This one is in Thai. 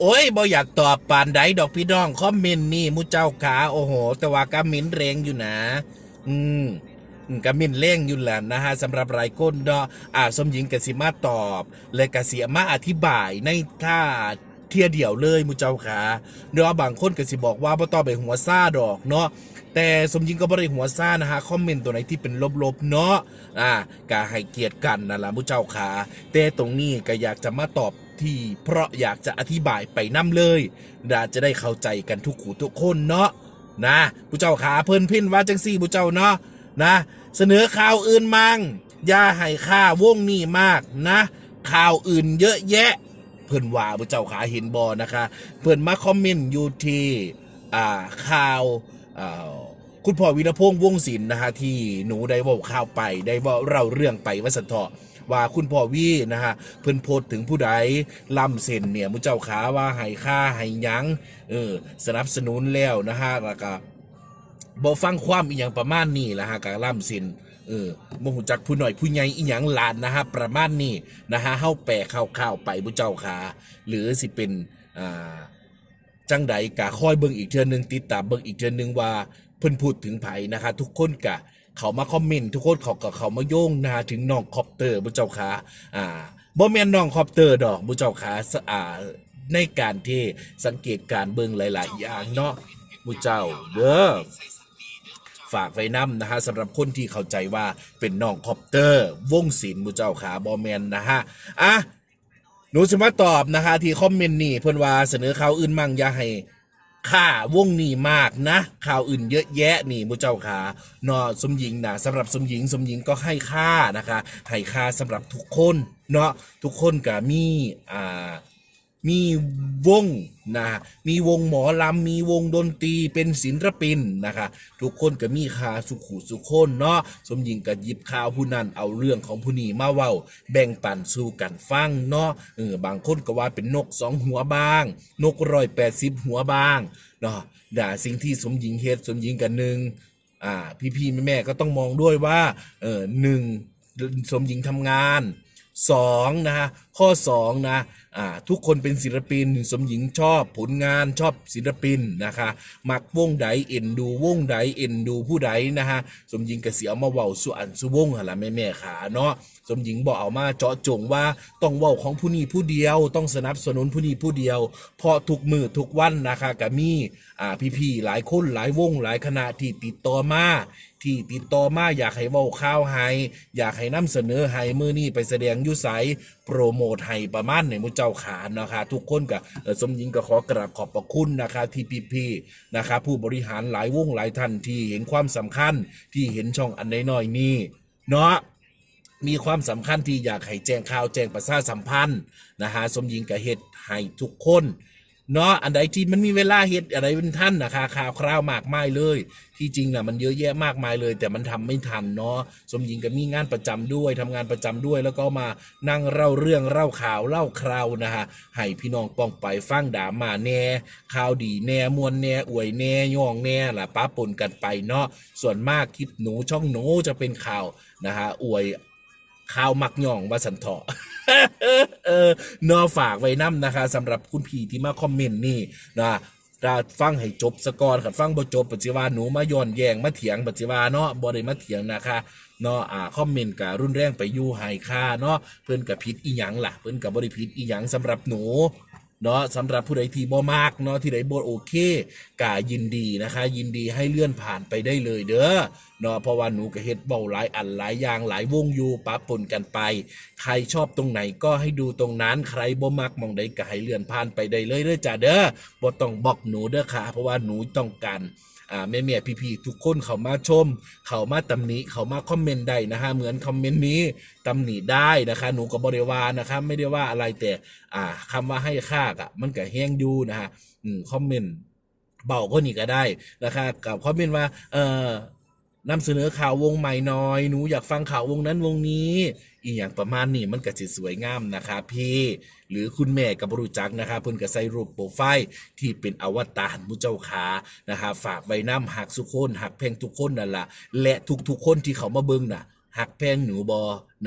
โอ้ยบ่อยากตอบปานใดดอกพี่น้องคอมเมนต์นี่มูเจ้าขาโอ้โห แต่ว่ากามินแรงอยู่นะ อืมกามินเร่งอยู่แหละนะฮะสำหรับรายก้นเนาะอ่าสมหญิงกสิมาตอบและกสิมาอธิบายในท่าเทียเดียวเลยมูเจ้าขาเนาะบางคนกสิบอกว่าบ่ต้องไปหัวซาดอกเนาะแต่สมหญิงก็บ่ได้หัวซ่านะฮะคอมเมนต์ตัวไหนที่เป็นลบๆเนาะอ่าก็ให้เกียรติกันนั่นล่ะมูเจ้าขาแต่ตรงนี้ก็อยากจะมาตอบ ที่เพราะอยากจะอธิบายไปน้ำเลยดาจะได้เข้าใจกันทุกขู่ทุกคนเนาะนะผู้เจ้าขาเพิ่นพินว่าจังซี่ผู้เจ้าเนาะนะ เสนอข่าวอื่นมั่งอย่าให้ค่าวงนี้มากนะ ข่าวอื่นเยอะแยะ เพิ่นว่าผู้เจ้าขาเห็นบอนะคะ เพิ่นมาคอมเมนต์อยู่ที่อ่าข่าวอ่าคุณพ่อวีรพงษ์วงศิลป์นะฮะที่หนูได้เว่าข่าวไปได้เว่าเล่าเรื่องไปว่าสันเถาะ ว่าคุณพ่อวีนะฮะเพิ่นโพสถึงผู้ใดลำเส้นเนี่ยมุเจ้าขาว่าให้ค่าให้ยังเออสนับสนุนแล้วนะฮะแล้วก็บ่ฟังความอีหยังประมาณนี้ละฮะกับล่ำเส้นเออบ่ฮู้จักผู้หน่อยผู้ใหญ่อีหยังหลานนะฮะประมาณนี้นะฮะเฮาแปลคร่าวๆไปมุเจ้าขาหรือสิเป็นอ่าจังใดกะคอยเบิ่งอีกเทื่อนึงติดตามเบิ่งอีกเทื่อนึงว่าเพิ่นพูดถึงไผนะคะ ทุกคนกะ เขามาคอมเมนต์ทุกคนเขาก็เขามาโยงนะถึงน้องคอปเตอร์บุเจ้าขาอ่าบ่แม่นน้องคอปเตอร์ดอกบุเจ้าขาสะอ่าในการที่สังเกตการเบิ่งหลาย ๆ อย่างเนาะบุเจ้าเด้อฝากไว้นำนะฮะสำหรับคนที่เข้าใจว่าเป็นน้องคอปเตอร์ วงศิลป์บุเจ้าขาบ่แมนนะฮะอะหนูจะมาตอบนะคะที่คอมเมนต์นี่เพื่อนว่าเสนอข่าวอื่นมั่งอย่าให้ ค่าวงนี่มากนะ ข่าวอื่นเยอะแยะนี่มุเจ้าขาเนาะสมหญิงนะสำหรับสมหญิงสมหญิงก็ให้ค่านะคะให้ค่าสำหรับทุกคนเนาะทุกคนก็มีอ่ามี วงนะมีวงหมอลำมีวงดนตรีเป็นศิลปินนะคะ ทุกคนก็มีคาสุขุสุขคนเนาะสมหญิงก็หยิบข่าวผู้นั้นเอาเรื่องของผู้นี้มาเว้า แบ่งปันสู่กันฟังเนาะเออบางคนก็ว่าเป็นนกสองหัวบ้าง นกร้อยแปดสิบหัวบ้างเนาะด่าสิ่งที่สมหญิงเฮ็ดสมหญิงกันหนึ่งอ่าพี่ๆแม่ๆก็ต้องมองด้วยว่าเออหนึ่งสมหญิงทำงานสองนะฮะ ข้อสองนะอ่าทุกคนเป็นศิลปิน สมหญิงชอบผลงานชอบศิลปินนะคะมักวงใดเอ็นดูวงใดเอ็นดูผู้ใดนะฮะสมหญิงกะเสียมาเว้าสุอันสุวงหนละแม่แม่ขาเนาะสมหญิงบอกเอามาเจาะจงว่าต้องเว้าของผู้นี้ผู้เดียว ต้องสนับสนุนผู้นี้ผู้เดียวเพราะทุกมือทุกวันนะคะก็มีอ่าพี่ๆหลายคนหลายวงหลายคณะที่ติดต่อมาที่ติดต่อมาอยากให้เว้าข่าวให้อยากให้นำเสนอให้มือนี่ไปแสดงยุไสโปรโมทให้ประมาณในมุเจ้าขานะคะทุกคนกับสมหญิงก็ขอกราบขอบพระคุณนะคะที่พี่ๆนะคะผู้บริหารหลายวงหลายท่านที่เห็นความสำคัญที่เห็นช่องอันน้อยๆนี้เนาะมีความสำคัญที่อยากให้แจ้งข่าวแจ้งประชาสัมพันธ์นะฮะสมหญิงกับเฮ็ดให้ทุกคน เนาะอันใดที่มันมีเวลาเฮ็ดอะไรเป็นท่านนะคะข่าวคราวมากมายเลย ที่จริงนะมันเยอะแยะมากมายเลย แต่มันทำไม่ทันเนาะสมหญิงก็มีงานประจำด้วยทำงานประจำด้วย แล้วก็มานั่งเล่าเรื่องเล่าข่าวเล่าคราวนะฮะให้พี่น้องป้องไปฟังด่ามาแน่ข่าวดีแน่มวนแน่อวยแน่ย่องแน่ล่ะป้าปนกันไปเนาะส่วนมากคลิปหนูช่องหนูจะเป็นข่าวนะฮะอวย ข่าวมักย่องว่าสันเถาะเออนอฝากไว้น้ำนะคะสำหรับคุณพี่ที่มาคอมเมนต์นี่นะถ้าฟังให้จบสกอนขัดฟังบ่จบปัจจิวาหนูมาย้อนแยงมาเถียงปัจจิวาเนาะบ่ได้มาเถียงนะคะเนาะอ่าคอมเมนต์กับรุ่นแรงไปยู่ไฮค่าเนาะเพิ่นกับผิดอีหยังล่ะ เพิ่นกับบ่ได้ผิดอีหยังสำหรับหนูเนาะสำหรับผู้ใดที่บ่มากเนาะที่ใดบ่โอเคกายินดีนะคะ ยินดีให้เลื่อนผ่านไปได้เลยเด้อ เนาะเพราะว่าหนูก็เฮ็ดเบ้าหลายอันหลายอย่างหลายวงอยู่ปะปนกันไป ใครชอบตรงไหนก็ให้ดูตรงนั้นใครบ่มักมองใดก็ให้เลื่อนผ่านไปได้เลยเด้อจ้าเด้อบ่ต้องบอกหนูเด้อค่ะ เพราะว่าหนูต้องการอ่าแม่แม่พี่พี่ๆทุกคนเขามาชม เขามาตำหนิเขามาคอมเมนต์ได้นะฮะเหมือนคอมเมนต์นี้ตำหนิได้นะคะ หนูก็บริวารนะคะไม่ได้ว่าอะไรแต่อ่าคำว่าให้ค่าอะมันก็แห้งอยู่นะฮะอืมคอมเมนต์เบาก็นี่ก็ได้นะคะกับคอมเมนต์ว่าเอ่อ นำเสนอข่าววงใหม่หน้อย หนูอยากฟังข่าววงนั้นวงนี้ อีอย่างประมาณนี้มันก็จะสวยงามนะคะพี่ หรือคุณแม่กับบรู้จักนะคะเพิ่นก็ใส่รูปโปรไฟล์ที่เป็นอวตารมุเจ้าขานะคะฝากไว้น้ำหักสุขคนหักแพงทุกคนนั่นละและทุกๆคนที่เขามาเบิ่งน่ะหักแพงหนูบอนะ